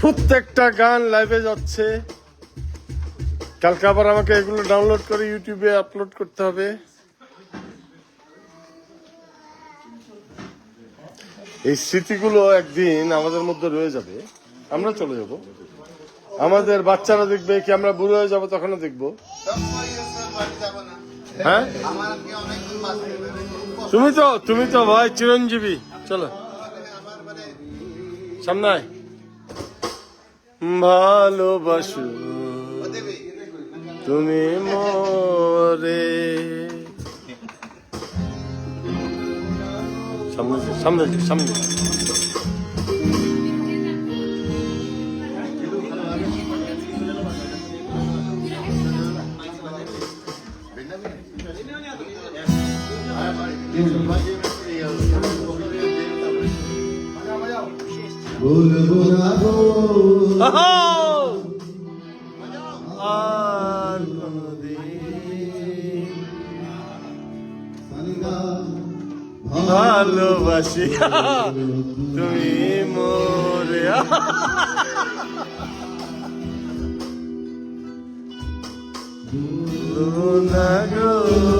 প্রত্যেকটা গান লাইভে যাচ্ছে। কালকে আবার আমাকে এগুলো ডাউনলোড করে ইউটিউবে আপলোড করতে হবে। এই স্মৃতিগুলো একদিন আমাদের মধ্যে রয়ে যাবে। আমরা চলে যাব। আমাদের বাচ্চারা দেখবে কি আমরা বুড়ো হয়ে যাব তখনও দেখব। হ্যাঁ? তুমি তো তুমি তো ভাই, চিরঞ্জীবী। চলো। আমার মানে সামনে আয়। ভালোবাসো তুমি মোরে। সামনে সামনে সামনে। আর ভালোবাসি। তুমি মোরে। না গো।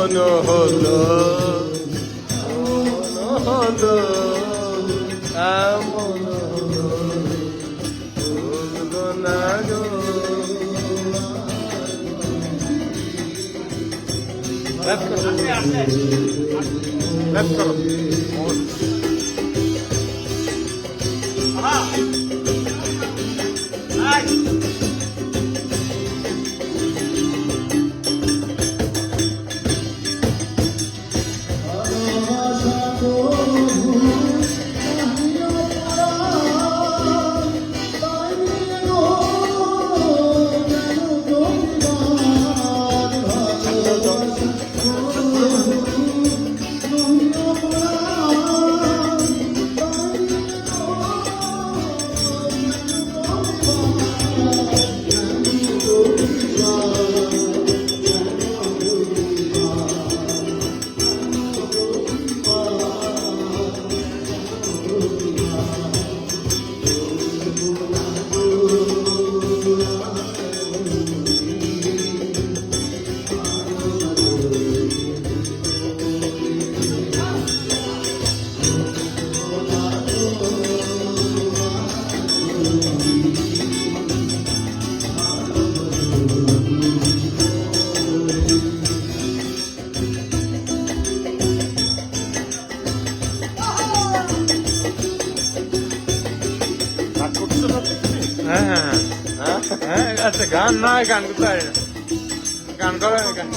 এমন হলো হলো এমন হলো না গো Left করো। Left করো। হ্যাঁ? আচ্ছা গান নয় গান করতে পারি না গান করা গান